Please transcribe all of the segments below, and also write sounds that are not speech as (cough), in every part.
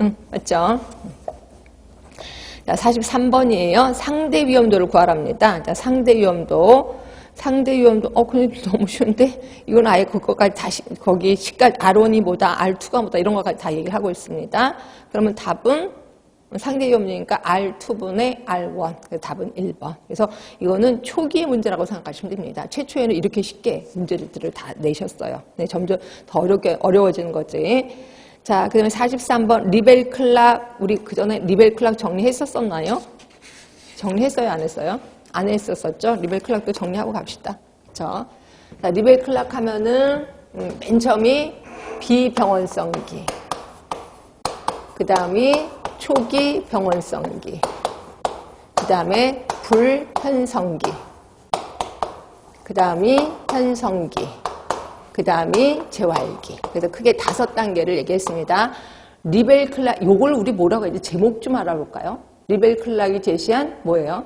응, 맞죠? 자, 43번이에요. 상대 위험도를 구하랍니다. 자, 상대 위험도. 상대 위험도, 어, 근데 너무 쉬운데? 이건 아예 그거까지 다시, 거기 시까지 R1이 뭐다, R2가 뭐다, 이런 거까지 다 얘기를 하고 있습니다. 그러면 답은 상대 위험도니까 R2분의 R1. 그래서 답은 1번. 그래서 이거는 초기의 문제라고 생각하시면 됩니다. 최초에는 이렇게 쉽게 문제들을 다 내셨어요. 네, 점점 더 어렵게, 어려워지는 거지. 자, 그 다음에 43번, 리벨 클락, 우리 그 전에 리벨 클락 정리했었었나요? 정리했어요, 안 했어요? 안 했었었죠? 리벨 클락도 정리하고 갑시다. 그쵸? 자, 리벨 클락 하면은, 음, 맨 처음이 비병원성기. 그 다음이 초기 병원성기. 그 다음에 불현성기. 그 다음이 현성기. 그 다음이 재활기. 그래서 크게 다섯 단계를 얘기했습니다. 리벨 클락, 요걸 우리 뭐라고 해야 지? 제목 좀 알아볼까요? 리벨 클락이 제시한 뭐예요?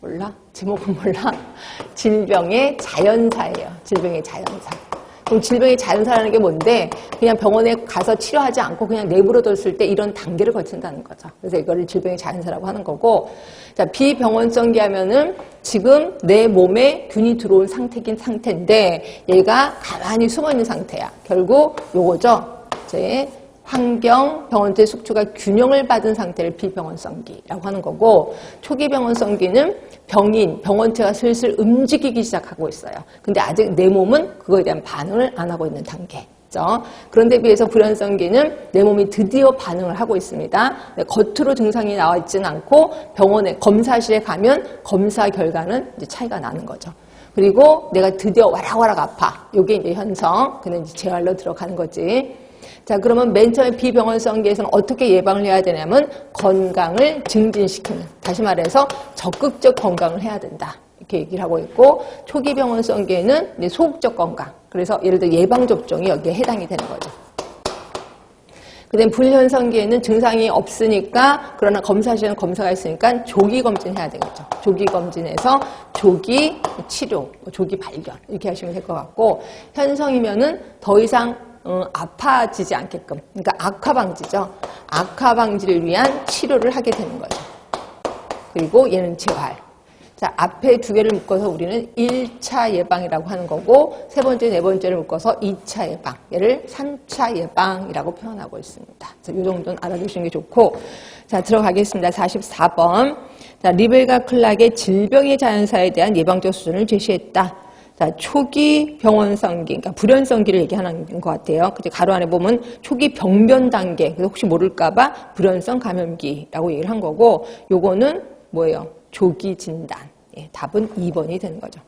몰라? 제목은 몰라? (laughs) 질병의 자연사예요. 질병의 자연사. 그럼 질병의 자연사라는 게 뭔데? 그냥 병원에 가서 치료하지 않고 그냥 내버려 뒀을 때 이런 단계를 거친다는 거죠. 그래서 이거를 질병의 자연사라고 하는 거고, 자, 비병원성기 하면은 지금 내 몸에 균이 들어온 상태긴 상태인데 얘가 가만히 숨어 있는 상태야. 결국 요거죠. 이제 환경, 병원체 숙주가 균형을 받은 상태를 비병원성기라고 하는 거고 초기 병원성기는 병인, 병원체가 슬슬 움직이기 시작하고 있어요. 근데 아직 내 몸은 그거에 대한 반응을 안 하고 있는 단계. 죠 그런데 비해서 불연성기는 내 몸이 드디어 반응을 하고 있습니다. 네, 겉으로 증상이 나와 있지는 않고 병원에 검사실에 가면 검사 결과는 차이가 나는 거죠. 그리고 내가 드디어 와락와락 아파. 요게 이제 현성. 그는 이제 재활로 들어가는 거지. 자, 그러면 맨 처음에 비병원성기에서는 어떻게 예방을 해야 되냐면 건강을 증진시키는, 다시 말해서 적극적 건강을 해야 된다. 이렇게 얘기를 하고 있고 초기 병원성기에는 소극적 건강. 그래서 예를 들어 예방접종이 여기에 해당이 되는 거죠. 그 다음에 불현성기에는 증상이 없으니까 그러나 검사실에는 검사가 있으니까 조기 검진해야 되겠죠. 조기 검진에서 조기 치료, 조기 발견 이렇게 하시면 될 것 같고 현성이면은 더 이상 어, 아파지지 않게끔 그러니까 악화 방지죠. 악화 방지를 위한 치료를 하게 되는 거죠. 그리고 얘는 재활. 자, 앞에 두 개를 묶어서 우리는 1차 예방이라고 하는 거고, 세 번째, 네 번째를 묶어서 2차 예방. 얘를 3차 예방이라고 표현하고 있습니다. 이 정도는 알아두시는 게 좋고, 자, 들어가겠습니다. 44번. 자, 리벨과 클락의 질병의 자연사에 대한 예방적 수준을 제시했다. 자, 초기 병원성기, 그러니까 불연성기를 얘기하는 것 같아요. 그제 가로 안에 보면 초기 병변 단계, 그래서 혹시 모를까봐 불연성 감염기라고 얘기를 한 거고, 요거는 뭐예요? 조기 진단. 예, 답은 2번이 되는 거죠.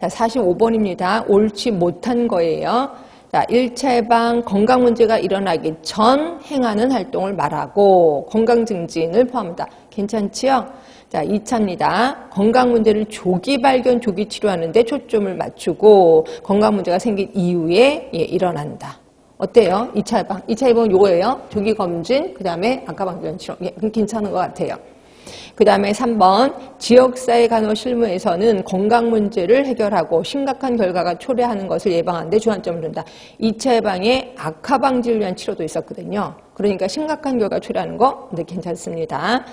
자, 45번입니다. 옳지 못한 거예요. 자, 1차 예방 건강 문제가 일어나기 전 행하는 활동을 말하고 건강 증진을 포함한다. 괜찮지요? 자, 2차입니다. 건강 문제를 조기 발견, 조기 치료하는데 초점을 맞추고 건강 문제가 생긴 이후에 예, 일어난다. 어때요? 2차 예방. 2차 예방은 요거예요. 조기 검진, 그 다음에 아까 방금 치료. 예, 괜찮은 것 같아요. 그 다음에 3번 지역사회 간호 실무에서는 건강 문제를 해결하고 심각한 결과가 초래하는 것을 예방하는 데 주안점을 둔다. 2차 예방에 악화 방지를 위한 치료도 있었거든요. 그러니까 심각한 결과 초래하는 거 근데 괜찮습니다.